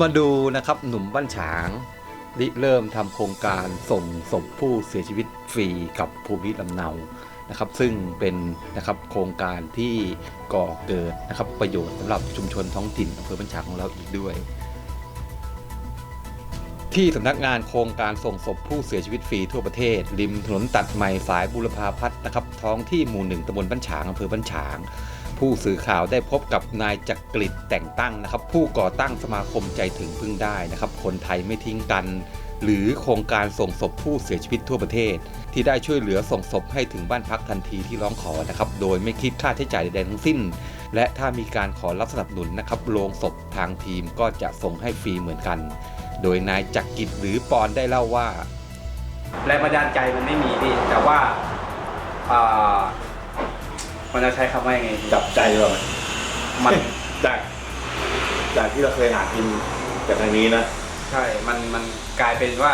มาดูนะครับหนุ่มบ้านฉางริเริ่มทำโครงการส่งศพผู้เสียชีวิตฟรีกับภูมิลำเนานะครับ ซึ่งเป็นนะครับโครงการที่ก่อเกิดนะครับประโยชน์สำหรับชุมชนท้องถิ่นอำเภอบ้านฉางของเราอีกด้วย ที่สำนักงานโครงการส่งศพผู้เสียชีวิตฟรีทั่วประเทศ ริมถนนตัดใหม่สายบุรพาพัฒน์นะครับท้องที่หมู่หนึ่งตำบลบ้านฉางอำเภอบ้านฉาง ผู้สื่อข่าวได้พบกับนายจักริดแต่งตั้งนะครับ ผู้ก่อตั้งสมาคมใจถึงพึ่งได้นะครับ คนไทยไม่ทิ้งกัน หรือโครงการส่งศพผู้เสียชีวิตทั่วประเทศ ที่ได้ช่วยเหลือส่งศพให้ถึงบ้านพักทันทีที่ร้องขอนะครับโดยไม่คิดค่าใช้จ่ายใดๆทั้งสิ้น และถ้ามีการขอรับสนับสนุนนะครับโรงศพทางทีมก็จะส่งให้ฟรีเหมือนกัน โดยนายจักริดหรือปอนได้เล่าว่า แรงบันดาลใจมันไม่มีพี่แต่ว่าอ่ามันจะใช้คำว่ายังไงดีจับใจเราไหมมันจากจากที่เราเคยหากินจากทางนี้นะใช่ มันมันกลายเป็นว่า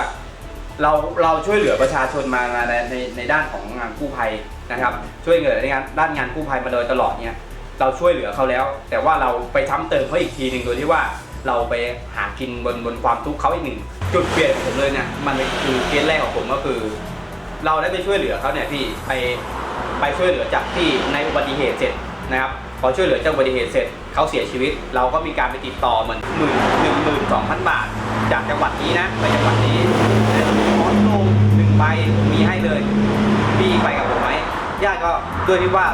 เราเราช่วยเหลือประชาชนมาในในในด้านของงานกู้ภัยนะครับ ช่วยเหลือในงานด้านงานกู้ภัยมาโดยตลอดเนี่ย เราช่วยเหลือเขาแล้ว แต่ว่าเราไปซ้ำเติมเขาอีกทีหนึ่งโดยที่ว่า เราไปหากินบนบนความทุกข์เขาอีกหนึ่งจุดเปลี่ยนของผมเลยเนี่ยมันคือเคสแรกของผมก็คือ เราได้ไปช่วยเหลือเขาเนี่ยพี่ไปไปช่วยเหลือจากที่ในอุบัติเหตุเสร็จนะครับพอช่วยเหลือจากอุบัติเหตุเสร็จเขาเสียชีวิต เราก็มีการไปติดต่อเหมือนหมื่นหนึ่งหมื่นสองพันบาท จากจังหวัดนี้นะไปจังหวัดนี้ขอลงหนึ่งใบผมมีให้เลยพี่ไปกับผมไหมญาติก็ด้วยที่ว่า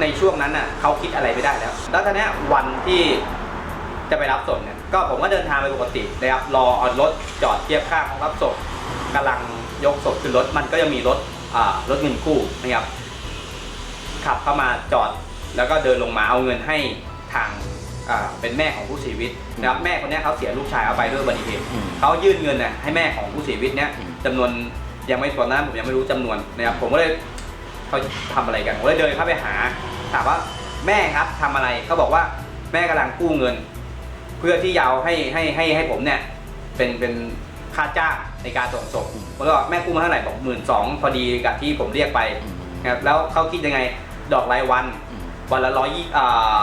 ในช่วงนั้นน่ะเขาคิดอะไรไม่ได้แล้ว แล้วทีเนี้วันที่จะไปรับศพเนี่ย ก็ผมก็เดินทางไปปกตินะครับรอเอารถจอดเทียบข้างห้องรับศพกำลังยกศพขึ้นรถมันก็จะมีรถอ่ารถเงินกู้นะครับขับเข้ามาจอดแล้วก็เดินลงมาเอาเงินให้ทางอ่าเป็นแม่ของผู้เสียชีวิตนะครับแม่คนเนี้ยเขาเสียลูกชายเอาไปด้วยอุบัติเหตุอืมเขายื่นเงินน่ะให้แม่ของผู้เสียชีวิตเนี้ยอืมจำนวนยังไม่ตอนนั้นผมยังไม่รู้จำนวนนะครับผมก็เลยเขาทำอะไรกันผมเลยเดินเข้าไปหาถามว่าแม่ครับทำอะไรเขาบอกว่าแม่กำลังกู้เงินเพื่อที่จะเอาให้ให้ให้ให้ผมเนี่ยเป็นเป็นค่าจ้างในการส่งศพแล้วก็แม่กู้มาเท่าไหร่บอกหมื่นสองพอดีกับที่ผมเรียกไปนะครับแล้วเขาคิดยังไงดอกรายวันวันละร้อยยี่อ่า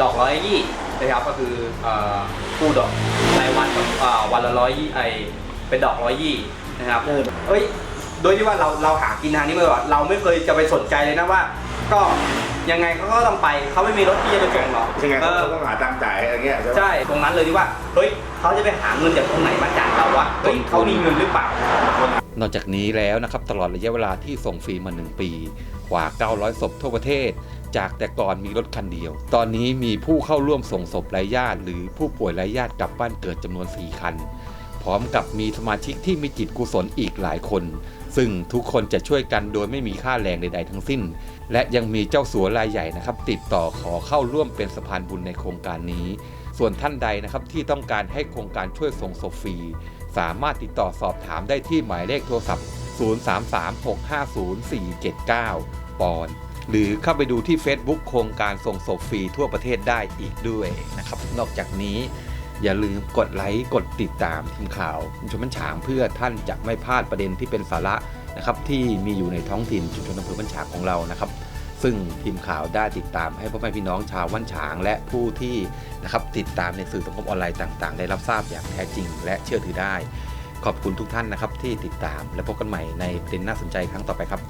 ดอกร้อยยี่นะครับก็คืออ่ากู้ดอกรายวันกับอ่าวันละร้อยยี่ไอเป็นดอกร้อยยี่นะครับเออเอ้ยโดยที่ว่าเราเราหากินทางนี้มาตลอดเราไม่เคยจะไปสนใจเลยนะว่า ก็ยังไงเขาก็ต้องไปเขาไม่มีรถที่จะไปส่งหรอกยังไงเอเขาอต้องหาตังค์จ่าย ตรงนั้นเลยที่ว่าเฮ้ยเขาจะไปหาเงินจากตรงไหนมาจ่ายเราวะเฮ้ยเขามีเงินหรือเปล่านอกจากนี้แล้วนะครับตลอดระยะเวลาที่ส่งฟรีมา 1 ปี กว่า 900 ศพทั่วประเทศ จากแต่ก่อนมีรถคันเดียว ตอนนี้มีผู้เข้าร่วมส่งศพไร้ญาติ หรือผู้ป่วยไร้ญาติกลับบ้านเกิดจำนวน 4 คัน พร้อมกับมีสมาชิกที่มีจิตกุศลอีกหลายคน ซึ่งทุกคนจะช่วยกันโดยไม่มีค่าแรงใด ๆ ทั้งสิ้น และยังมีเจ้าสัวรายใหญ่นะครับติดต่อขอเข้าร่วมเป็นสะพานบุญในโครงการนี้ ส่วนท่านใดนะครับที่ต้องการให้โครงการช่วยส่งศพฟรี สามารถติดต่อสอบถามได้ที่หมายเลขโทรศัพท์ 0336504479 ปอนหรือเข้าไปดูที่ Facebook โครงการส่งศพฟรีทั่วประเทศได้อีกด้วยนะครับ นอกจากนี้อย่าลืมกดไลค์กดติดตามทีมข่าวชุมชนบัญชางเพื่อท่านจะไม่พลาดประเด็นที่เป็นสาระนะครับที่มีอยู่ในท้องถิ่นชุมชนอำเภอบัญชางของเรานะครับ ซึ่งทีมข่าวได้ติดตามให้พ่อแม่พี่น้องชาววันฉาง และผู้ที่นะครับติดตามในสื่อสังคมออนไลน์ต่าง ๆ ได้รับทราบอย่างแท้จริง และเชื่อถือได้ ขอบคุณทุกท่านนะครับที่ติดตามและพบกันใหม่ในประเด็นน่าสนใจครั้งต่อไปครับ